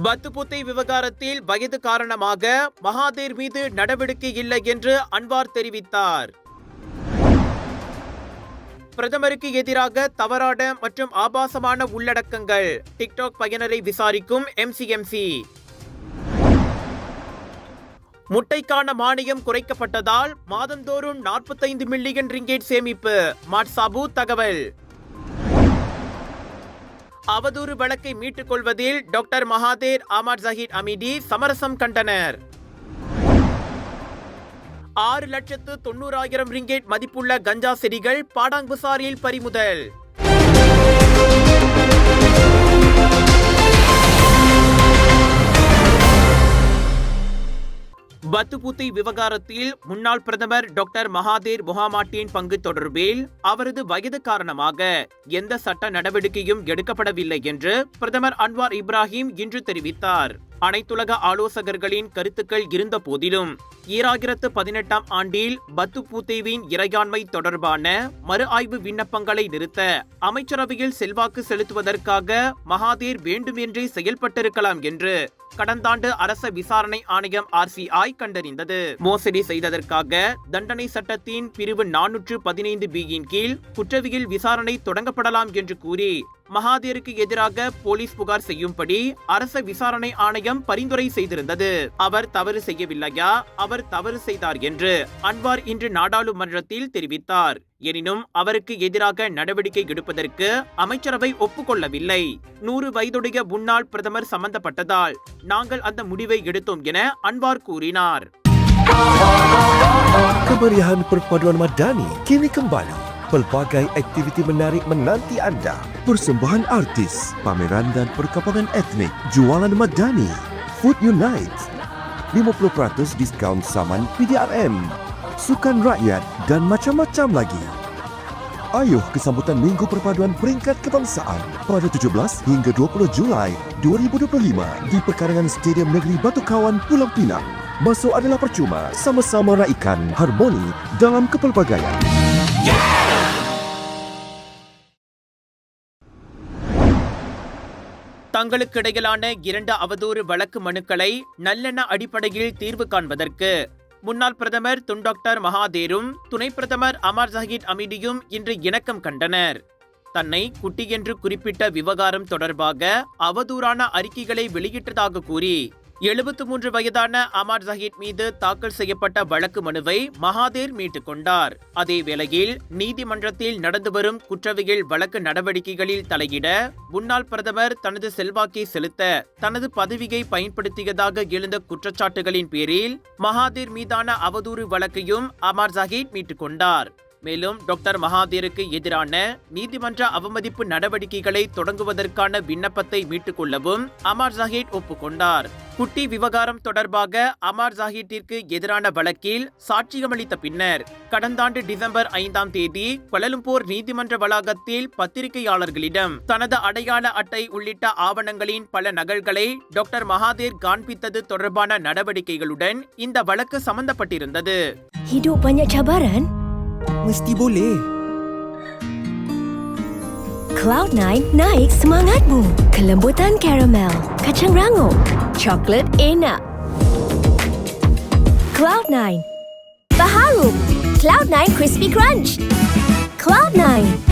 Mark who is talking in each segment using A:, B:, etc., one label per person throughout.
A: பத்துபுத்தை விவகாரத்தில் வயது காரணமாக மகாதேர் மீது நடவடிக்கை இல்லை என்று அன்வார் தெரிவித்தார். பிரதமருக்கு எதிராக தவறான மற்றும் ஆபாசமான உள்ளடக்கங்கள். டிக்டாக் பயனரை விசாரிக்கும் எம்சிஎம்சி முட்டைக்கான மானியம் குறைக்கப்பட்டதால் மாதந்தோறும் நாற்பத்தைந்து மில்லியன் ரிங்கேட் சேமிப்பு. மாட்சாபு தகவல். அவதூறு வழக்கை மீட்டுக் கொள்வதில் டாக்டர் மகாதேர் அமர் ஜஹீர் அமிடி சமரசம் கண்டனர். ஆறு லட்சத்து தொண்ணூறாயிரம் ரிங்கேட் மதிப்புள்ள கஞ்சா செடிகள் பாடாங்குசாரியில் பறிமுதல். பத்துபூத்தை விவகாரத்தில் முன்னாள் பிரதமர் டாக்டர் மகாதேர் முகாமாட்டின் பங்கு தொடர்பில் அவரது வயது காரணமாக எந்த சட்ட நடவடிக்கையும் எடுக்கப்படவில்லை என்று பிரதமர் அன்வார் இப்ராஹிம் இன்று தெரிவித்தார். அனைத்துலக ஆலோசகர்களின் கருத்துக்கள் இருந்த போதிலும் ஈராயிரத்து பதினெட்டாம் ஆண்டில் பத்து பூத்தேவின் இறையாண்மை தொடர்பான மறு ஆய்வு விண்ணப்பங்களை நிறுத்த அமைச்சரவையில் செல்வாக்கு செலுத்துவதற்காக மகாதேர் வேண்டுமென்றே செயல்பட்டிருக்கலாம் என்று கடந்த ஆண்டு அரச விசாரணை ஆணையம் ஆர்சிஐ கண்டறிந்தது. மோசடி செய்ததற்காக தண்டனை சட்டத்தின் பிரிவு நானூற்று பதினைந்து பியின் கீழ் குற்றவியல் விசாரணை தொடங்கப்படலாம் என்று கூறி மகாதேருக்கு எதிராக போலீஸ் புகார் செய்யும்படி அரச விசாரணை ஆணையம் பரிந்துரை செய்திருந்தது. அவர் தவறு செய்யவில்லையா? அவர் தவறு செய்தார் என்று அன்வார் இன்று நாடாளுமன்றத்தில் தெரிவித்தார். எனினும் அவருக்கு எதிராக நடவடிக்கை எடுப்பதற்கு அமைச்சரவை ஒப்புக்கொள்ளவில்லை. நூறு வயதுடைய முன்னாள் பிரதமர் சம்பந்தப்பட்டதால் நாங்கள் அந்த முடிவை எடுத்தோம் என அன்வார் கூறினார்.
B: Kemeriahan perpaduan Madani kini kembali. Pelbagai aktiviti menarik menanti anda. Persembahan artis, pameran dan perkampungan etnik, jualan madani, Food Unite, 50% diskaun saman PDRM, sukan rakyat dan macam-macam lagi. Ayuh kesambutan Minggu Perpaduan Peringkat Kebangsaan pada 17 hingga 20 Julai 2025 di Pekarangan Stadium Negeri Batu Kawan, Pulau Pinang. Masuk adalah percuma sama-sama raikan harmoni dalam kepelbagaian.
A: Yeah! இடையிலான இரண்டு அவதூறு வழக்கு மனுக்களை நல்லெண்ண அடிப்படையில் தீர்வு காண்பதற்கு முன்னாள் பிரதமர் துன் டாக்டர் மகாதேரும் துணை பிரதமர் அமர் ஜஹீத் அமிடியும் இன்று இணக்கம் கண்டனர். தன்னை குட்டி என்று குறிப்பிட்ட விவகாரம் தொடர்பாக அவதூறான அறிக்கைகளை வெளியிட்டதாக கூறி எழுபத்து மூன்று வயதான அமார் ஜஹீத் மீது தாக்கல் செய்யப்பட்ட வழக்கு மனுவை மகாதேர் மீட்டுக் கொண்டார். அதே வேளையில் நீதிமன்றத்தில் நடந்து வரும் குற்றவியல் வழக்கு நடவடிக்கைகளில் தலையிட முன்னாள் பிரதமர் தனது செல்வாக்கை செலுத்த தனது பதவியை பயன்படுத்தியதாக எழுந்த குற்றச்சாட்டுகளின் பேரில் மகாதேர் மீதான அவதூறு வழக்கையும் அமார் ஜஹீத் மீட்டுக் கொண்டார். மேலும் டாக்டர் மகாதேருக்கு எதிரான நீதிமன்ற அவமதிப்பு நடவடிக்கைகளை தொடங்குவதற்கான விண்ணப்பத்தை மீட்டுக் கொள்ளவும் அமர் ஜாஹிட் ஒப்புக்கொண்டார் குட்டி விவகாரம் தொடர்பாக அமர் ஜாஹிட்டிற்கு எதிரான வழக்கில் சாட்சியமளித்த பின்னர் கடந்த ஆண்டு டிசம்பர் ஐந்தாம் தேதி கொலலும்பூர் நீதிமன்ற வளாகத்தில் பத்திரிகையாளர்களிடம் தனது அடையாள அட்டை உள்ளிட்ட ஆவணங்களின் பல நகல்களை டாக்டர் மகாதேர் காண்பித்தது தொடர்பான நடவடிக்கைகளுடன் இந்த வழக்கு சம்பந்தப்பட்டிருந்தது
C: Hidup banyak cabaran?
D: Mesti boleh.
C: Cloud9 naik semangatmu. Kelembutan karamel, kacang rangup, coklat enak. Cloud9. Baharu. Cloud9 Crispy Crunch. Cloud9.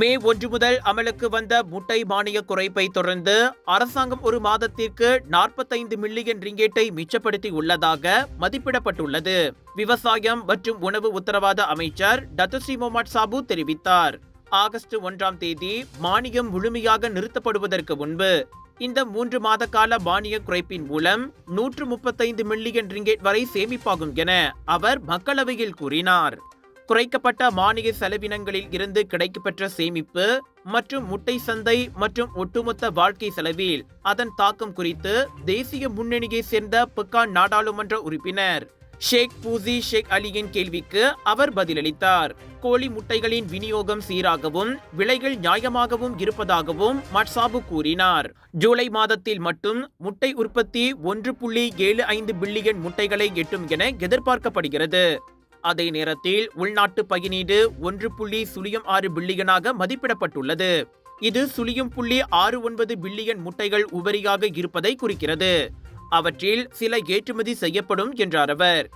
A: மே ஒன்று முதல் அமலுக்கு வந்த முட்டை மானிய குறைப்பை தொடர்ந்து அரசாங்கம் ஒரு மாதத்திற்கு நாற்பத்தைந்து மில்லியன் ரிங்கேட்டை மிச்சப்படுத்தி உள்ளதாக மதிப்பிடப்பட்டுள்ளது. விவசாயம் மற்றும் உணவு உத்தரவாத அமைச்சர் டத்துஸ்ரீ மொமாட் சாபு தெரிவித்தார். ஆகஸ்ட் ஒன்றாம் தேதி மானியம் முழுமையாக நிறுத்தப்படுவதற்கு முன்பு இந்த மூன்று மாத கால மானிய குறைப்பின் மூலம் நூற்று முப்பத்தைந்து மில்லியன் ரிங்கேட் வரை சேமிப்பாகும் என அவர் மக்களவையில் கூறினார். குறைக்கப்பட்ட மானிய செலவினங்களில் இருந்து கிடைக்கப்பெற்ற சேமிப்பு மற்றும் முட்டை சந்தை மற்றும் ஒட்டுமொத்த வாழ்க்கை செலவில் அதன் தாக்கம் குறித்து தேசிய முன்னணியை சேர்ந்த புக்கான் நாடாளுமன்ற உறுப்பினர் ஷேக் பூசி ஷேக் அலியின் கேள்விக்கு அவர் பதிலளித்தார். கோழி முட்டைகளின் விநியோகம் சீராகவும் விலைகள் நியாயமாகவும் இருப்பதாகவும் மட்சாபு கூறினார். ஜூலை மாதத்தில் மட்டும் முட்டை உற்பத்தி ஒன்று புள்ளி ஏழு ஐந்து பில்லியன் முட்டைகளை எட்டும் என எதிர்பார்க்கப்படுகிறது. அதே நேரத்தில் உள்நாட்டு பயனீடு ஒன்று புள்ளி சுழியம் ஆறு பில்லியனாக மதிப்பிடப்பட்டுள்ளது. இது சுழியம் புள்ளி ஆறு ஒன்பது பில்லியன் முட்டைகள் உபரியாக இருப்பதை குறிக்கிறது. அவற்றில் சில ஏற்றுமதி செய்யப்படும் என்றார் அவர்.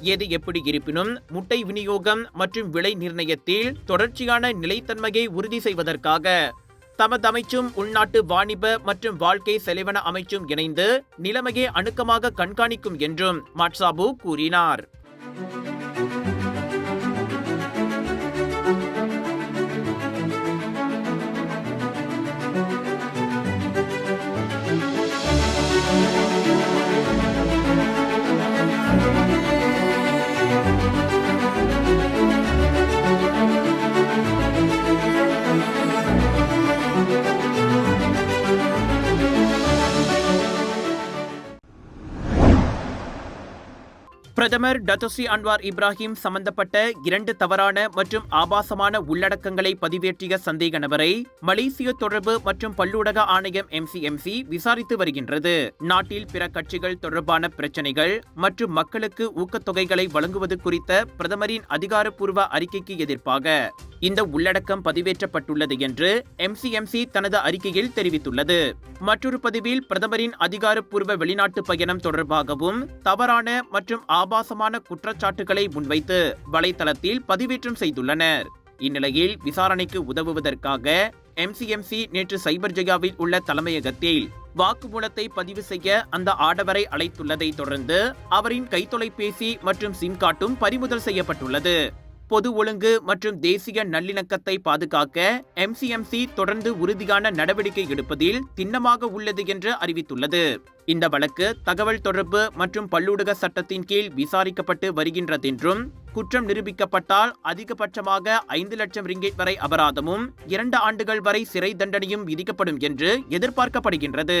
A: எது எப்படி இருப்பினும் முட்டை விநியோகம் மற்றும் விலை நிர்ணயத்தில் தொடர்ச்சியான நிலைத்தன்மையை உறுதி செய்வதற்காக தமது அமைச்சும் உள்நாட்டு வாணிப மற்றும் வாழ்க்கை செலவின அமைச்சும் இணைந்து நிலைமையை அணுக்கமாக கண்காணிக்கும் என்றும் மாட்சாபு கூறினார். பிரதமர் டதோசி அன்வார் இப்ராஹிம் சம்பந்தப்பட்ட இரண்டு தவறான மற்றும் ஆபாசமான உள்ளடக்கங்களை பதிவேற்றிய சந்தேக நபரை மலேசிய தொடர்பு மற்றும் பல்லூடக ஆணையம் எம்சிஎம்சி விசாரித்து வருகின்றது. நாட்டில் பிற கட்சிகள் தொடர்பான பிரச்சனைகள் மற்றும் மக்களுக்கு ஊக்கத்தொகைகளை வழங்குவது குறித்த பிரதமரின் அதிகாரப்பூர்வ அறிக்கைக்கு எதிர்ப்பாக இந்த உள்ளடக்கம் பதிவேற்றப்பட்டுள்ளது என்று எம்சிஎம்சி தனது அறிக்கையில் தெரிவித்துள்ளது. மற்றொரு பதிவில் பிரதமரின் அதிகாரப்பூர்வ வெளிநாட்டு பயணம் தொடர்பாகவும் தவறான மற்றும் ஆபாசமான குற்றச்சாட்டுகளை முன்வைத்து வலைத்தளத்தில் பதிவேற்றம் செய்துள்ளனர். இந்நிலையில் விசாரணைக்கு உதவுவதற்காக எம்சிஎம்சி நேற்று சைபர் ஜெயாவில் உள்ள தலைமையகத்தில் வாக்குமூலத்தை பதிவு செய்ய அந்த ஆடவரை அழைத்துள்ளதை தொடர்ந்து அவரின் கைத்தொலைபேசி மற்றும் சிம் கார்டும் பறிமுதல் செய்யப்பட்டுள்ளது. பொது ஒழுங்கு மற்றும் தேசிய நல்லிணக்கத்தை பாதுகாக்க எம்சிஎம்சி தொடர்ந்து உறுதியான நடவடிக்கை எடுப்பதில் திண்ணமாக உள்ளது என்று அறிவித்துள்ளது. இந்த வழக்கு தகவல் தொடர்பு மற்றும் பல்லூடக சட்டத்தின் கீழ் விசாரிக்கப்பட்டு வருகின்றதென்றும் குற்றம் நிரூபிக்கப்பட்டால் அதிகபட்சமாக ஐந்து லட்சம் ரிங்கிட் வரை அபராதமும் இரண்டு ஆண்டுகள் வரை சிறை தண்டனையும் விதிக்கப்படும் என்று எதிர்பார்க்கப்படுகின்றது.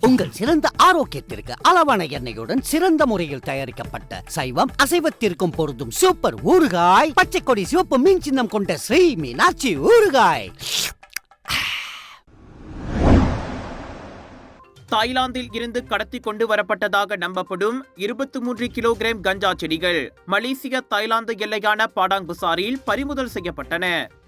E: உங்கள் சிறந்த ஆரோக்கியத்திற்கு அளவான எண்ணெயுடன் சிறந்த முறையில் தயாரிக்கப்பட்ட சைவம் அசைவத்திற்கும் பொருந்தும் சூப்பர் ஊறுகாய் பச்சை கொடி சிவப்பு மீன் சின்னம் கொண்ட ஸ்ரீ மீனாட்சி ஊறுகாய்.
A: தாய்லாந்தில் இருந்து கடத்தி கொண்டு வரப்பட்டதாக நம்பப்படும் இருபத்தி மூன்று கிலோகிராம் கஞ்சா செடிகள் மலேசிய தாய்லாந்து எல்லையான பாடாங் புசாரில் பறிமுதல் செய்யப்பட்டன.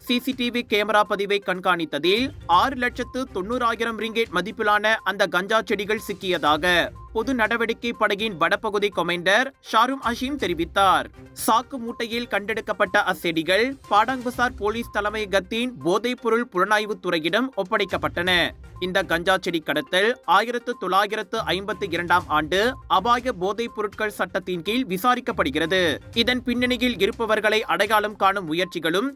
A: சிசிடிவி கேமரா பதிவை கண்காணித்ததில் ஆறு லட்சத்து தொண்ணூறாயிரம் ரிங்கேட் மதிப்பிலான அந்த கஞ்சா செடிகள் சிக்கியதாக பொது நடவடிக்கை படையின் வடபகுதி கொமைண்டர் ஷாரும் அஷீம் தெரிவித்தார். சாக்கு மூட்டையில் கண்டெடுக்கப்பட்ட அச்செடிகள் பாடாங்குசார் போலீஸ் தலைமையகத்தின் போதைப்பொருள் புலனாய்வு துறையிடம் ஒப்படைக்கப்பட்டன. இந்த கஞ்சா செடி கடத்தல் ஆயிரத்து தொள்ளாயிரத்து ஐம்பத்தி இரண்டாம் ஆண்டு அபாய போதைப் பொருட்கள் சட்டத்தின் கீழ் விசாரிக்கப்படுகிறது. இதன் பின்னணியில் இருப்பவர்களை அடையாளம் காணும் முயற்சிகளும்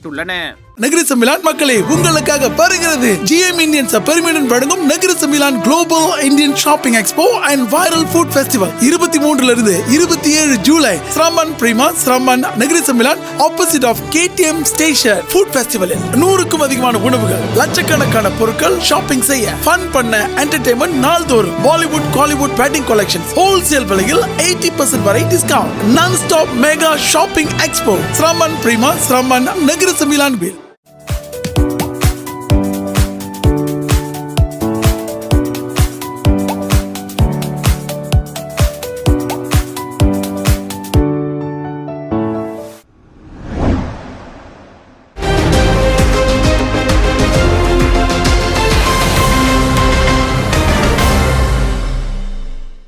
A: தீவிரப்படுத்தப்பட்டுள்ளன
F: நகர சமிலான் மக்களை உங்களுக்காக வருகிறது ஜிஎம் இந்தியன்ஸ் பெருமையுடன் வழங்கும் நகர சமிலான் global Indian shopping expo and viral food festival இருபத்தி மூன்றுல இருந்து இருபத்தி ஏழு ஜூலை. ஸ்ரமன் பிரிமா ஸ்ரமன் நகர சமிலான் opposite of KTM station food ஃபெஸ்டிவலில் நூறுக்கும் அதிகமான உணவுகள் லட்சக்கணக்கான பொருட்கள் ஷாப்பிங் செய்ய ஃபன் பண்ண என்டர்டைன்மெண்ட் நாள்தோறும் Bollywood Kollywood bedding collection wholesale விலையில் எயிட்டி பர்சன்ட் வரை discount non stop mega shopping expo ஸ்ரமன் பிரிமா ஸ்ரமன் நகர சமிலான் வில்